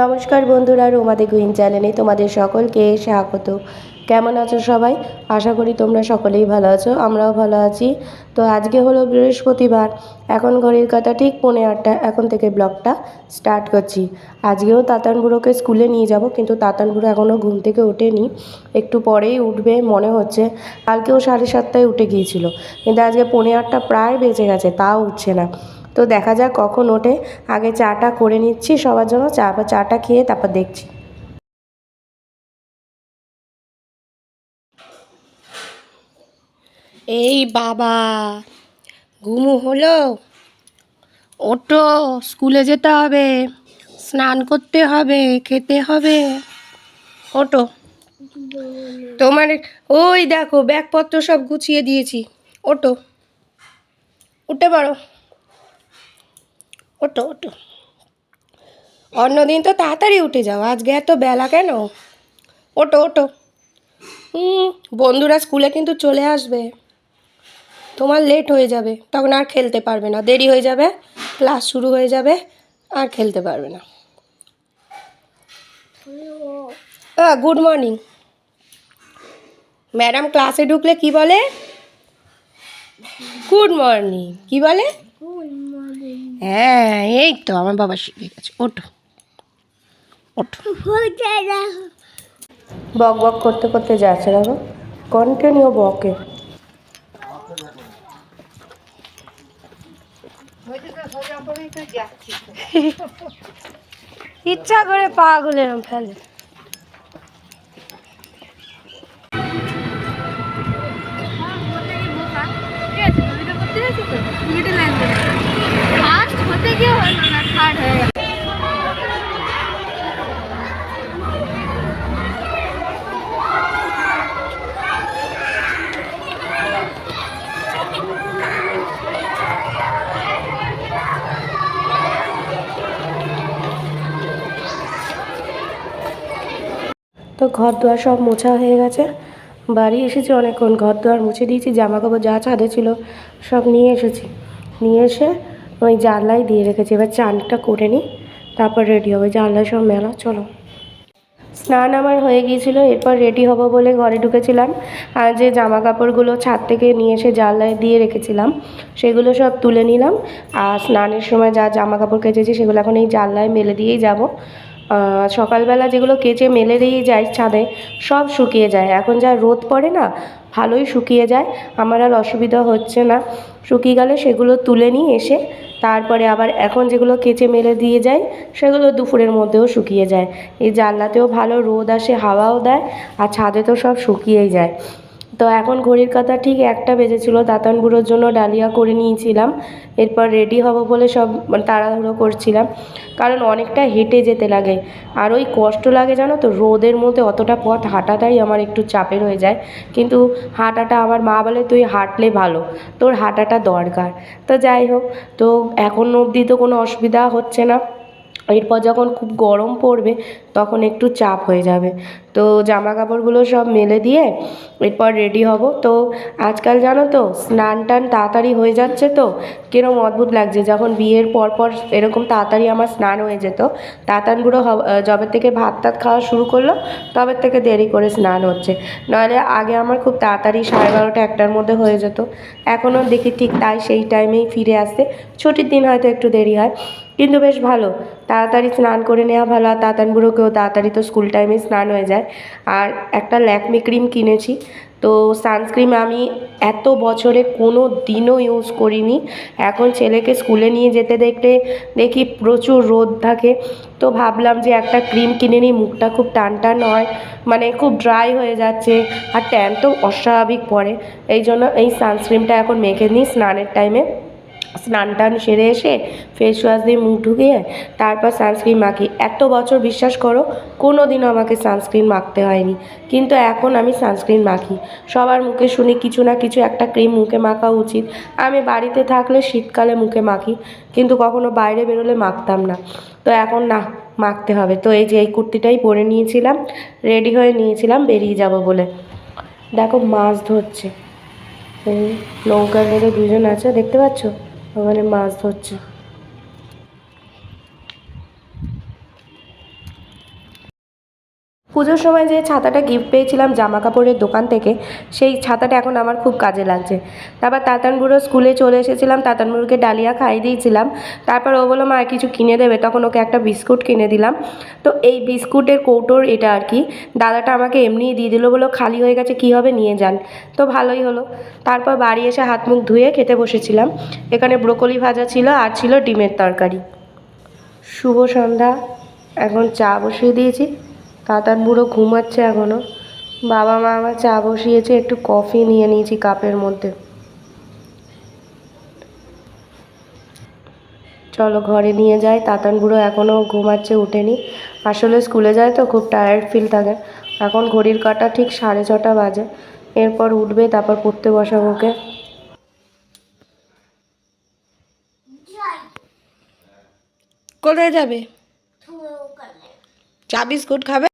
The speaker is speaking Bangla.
নমস্কার বন্ধুরা রোমাদি কুইন চ্যানেলে তোমাদের সকলকে স্বাগত। কেমন আছো সবাই? আশা করি তোমরা সকলেই ভালো আছো, আমরাও ভালো আছি। তো আজকে হলো বৃহস্পতিবার, এখন ঘড়ির কথা ঠিক পৌনে আটটা, এখন থেকে ব্লগটা স্টার্ট করছি। আজকেও তাতান বুড়োকে স্কুলে নিয়ে যাব, কিন্তু তাতান এখনও ঘুম থেকে ওঠেনি। একটু পরেই উঠবে, মনে হচ্ছে। কালকেও সাড়ে সাতটায় উঠে গিয়েছিল, কিন্তু আজকে পৌনে আটটা প্রায় বেঁচে গেছে, তাও উঠছে না। তো দেখা যাক কখন ওঠে। আগে চাটা করে নিচ্ছি, সবার জন্য চা চাটা খেয়ে তারপর দেখছি। এই বাবা, ঘুমু হলো? ওটো স্কুলে যেতে হবে, স্নান করতে হবে, খেতে হবে। ওটো তোমার, ওই দেখো, ব্যাগপত্র সব গুছিয়ে দিয়েছি। ওটো উঠে পারো ওটো ওটো অন্যদিন তো তাড়াতাড়ি উঠে যাও, আজকে এত বেলা কেন? ওটো ওটো হুম, বন্ধুরা স্কুলে কিন্তু চলে আসবে। তোমার লেট হয়ে যাবে, তখন আর খেলতে পারবে না। দেরি হয়ে যাবে ক্লাস শুরু হয়ে যাবে, আর খেলতে পারবে না। গুড মর্নিং ম্যাডাম ক্লাসে ঢুকলে কি বলে? গুড মর্নিং কি বলে? হ্যাঁ এই তো আমার বাবা শিখে গেছে। ওঠো। ওঠো। বক বক করতে করতে যাচ্ছে দেখো। কন্টিনিউ বকে। ইচ্ছা করে পা গুলো ফেলে ফার্স্ট হতে গিয়ে হলো না থার্ড হয়ে গেল তো ঘর দুয়ার সব মোছা হয়ে গেছে। বাড়ি এসেছি, অনেকক্ষণ ঘর দুয়ার মুছে দিয়েছি জামা কাপড় যা ছাদে ছিল সব নিয়ে এসেছি। নিয়ে এসে ওই জানলায় দিয়ে রেখেছি, এবার চানটা করে নিই, তারপর রেডি হবে। জানলায় সব মেলা, চলো। স্নান আমার হয়ে গিয়েছিল, এরপর রেডি হব বলে ঘরে ঢুকেছিলাম। আর যে জামা কাপড়গুলো ছাদ থেকে নিয়ে এসে জানলায় দিয়ে রেখেছিলাম, সেগুলো সব তুলে নিলাম। আর স্নানের সময় যা জামা কাপড় কেচেছি, সেগুলো এখন এই জানলায় মেলে দিয়েই যাব। সকালবেলা যেগুলো কেচে মেলে দিয়ে যায় ছাদে, সব শুকিয়ে যায়। এখন যা রোদ পড়ে না, ভালোই শুকিয়ে যায়। আমার আর অসুবিধা হচ্ছে না। শুকিয়ে গেলে সেগুলো তুলে নিয়ে এসে, তারপরে আবার এখন যেগুলো কেচে মেলে দিয়ে যায় সেগুলো দুপুরের মধ্যেও শুকিয়ে যায়। এই জানলাতেও ভালো রোদ আসে, হাওয়াও দেয়, আর ছাদে তো সব শুকিয়েই যায়। তো এখন ঘড়ির কাঁটা ঠিক একটা বেজেছিল, দাতান বুড়োর জন্য ডালিয়া করে নিয়েছিলাম। এরপর রেডি হব বলে সব মানে তাড়াহুড়ো করছিলাম। কারণ অনেকটা হেঁটে যেতে লাগে। আর ওই কষ্ট লাগে জানো তো, রোদের মধ্যে অতটা পথ হাঁটাটাই আমার একটু চাপের হয়ে যায়। কিন্তু হাঁটাটা আমার মা বলে, তুই হাঁটলে ভালো, তোর হাঁটাটা দরকার। তো যাই হোক, তো এখন অবধি তো কোনো অসুবিধা হচ্ছে না। এরপর যখন খুব গরম পড়বে তখন একটু চাপ হয়ে যাবে। তো জামা কাপড়গুলো সব মেলে দিয়ে এরপর রেডি হব। তো আজকাল জানো তো, স্নান টান তাড়াতাড়ি হয়ে যাচ্ছে তো, কিরম অদ্ভুত লাগছে। যখন বিয়ের পর পর এরকম তাড়াতাড়ি আমার স্নান হয়ে যেত তাতানগুলো জবের থেকে ভাত টাত খাওয়া শুরু করল, তবে থেকে দেরি করে স্নান হচ্ছে। নাহলে আগে আমার খুব তাড়াতাড়ি সাড়ে বারোটা একটার মধ্যে হয়ে যেত। এখনও দেখি ঠিক তাই সেই টাইমেই ফিরে আসতে ছুটির দিন হয়তো একটু দেরি হয়, কিন্তু বেশ ভালো। তাড়াতাড়ি স্নান করে নেওয়া ভালো, আর তাতান বুড়োকেও তাড়াতাড়ি তো স্কুল টাইমে স্নান হয়ে যায়। আর একটা ল্যাকমি ক্রিম কিনেছি। তো সানস্ক্রিন আমি এত বছরে কোনো দিনও ইউজ করিনি। এখন ছেলেকে স্কুলে নিয়ে যেতে দেখতে দেখি প্রচুর রোদ থাকে। তো ভাবলাম যে একটা ক্রিম কিনে নিই, মুখটা খুব টান টান হয় মানে খুব ড্রাই হয়ে যাচ্ছে আর ট্যান তো অস্বাভাবিক পড়ে। এই জন্য এই সানস্ক্রিনটা এখন মেখে নিই স্নানের টাইমে স্নান টান সেরে এসে ফেস ওয়াশ দিয়ে মুখ ঢুকিয়ে তারপর সানস্ক্রিন মাখি এত বছর বিশ্বাস করো কোনো দিনও আমাকে সানস্ক্রিন মাখতে হয়নি। কিন্তু এখন আমি সানস্ক্রিন মাখি। সবার মুখে শুনি কিছু না কিছু একটা ক্রিম মুখে মাখা উচিত। আমি বাড়িতে থাকলে শীতকালে মুখে মাখি, কিন্তু কখনো বাইরে বেরোলে মাখতাম না। তো এখন না, মাখতে হবে। তো এই যে এই কুর্তিটাই পরে নিয়েছিলাম রেডি হয়ে নিয়েছিলাম, বেরিয়ে যাব বলে। দেখো মাছ ধরছে। এই নৌকা নেড়ে দুজন আছে, দেখতে পাচ্ছ? ওখানে মাছ ধরছে পুজোর সময় যে ছাতাটা গিফট পেয়েছিলাম জামা কাপড়ের দোকান থেকে, সেই ছাতাটা এখন আমার খুব কাজে লাগছে। তারপর তাতানবুড়ো স্কুলে চলে এসেছিলাম তাতানবুড়োকে ডালিয়া খাইয়ে দিয়েছিলাম। তারপর ও বলল, মা, কিছু কিনে দেবে। তখন ওকে একটা বিস্কুট কিনে দিলাম। তো এই বিস্কুটের কৌটোর এটা আর কি, দাদাটা আমাকে এমনিই দিয়ে দিল বলো খালি হয়ে গেছে, কী হবে? নিয়ে যান। তো ভালোই হলো। তারপর বাড়ি এসে হাত মুখ ধুয়ে খেতে বসেছিলাম। এখানে ব্রোকলি ভাজা ছিল, আর ছিল ডিমের তরকারি। শুভ সন্ধ্যা। এখন চা বসিয়ে দিয়েছি। তাতার বুড়ো ঘুমাচ্ছে এখনও বাবা মা আমার চা বসিয়েছে একটু কফি নিয়ে নিয়েছি কাপের মধ্যে। চলো ঘরে নিয়ে যাই। তাতান বুড়ো এখনও ঘুমাচ্ছে উঠেনি। আসলে স্কুলে যায় তো খুব টায়ার্ড ফিল থাকে। এখন ঘড়ির কাঁটা ঠিক সাড়ে ছটা বাজে। এরপর উঠবে তারপর পড়তে বসাবো ওকে। কোথায় যাবে? চা বিস্কুট খাবে?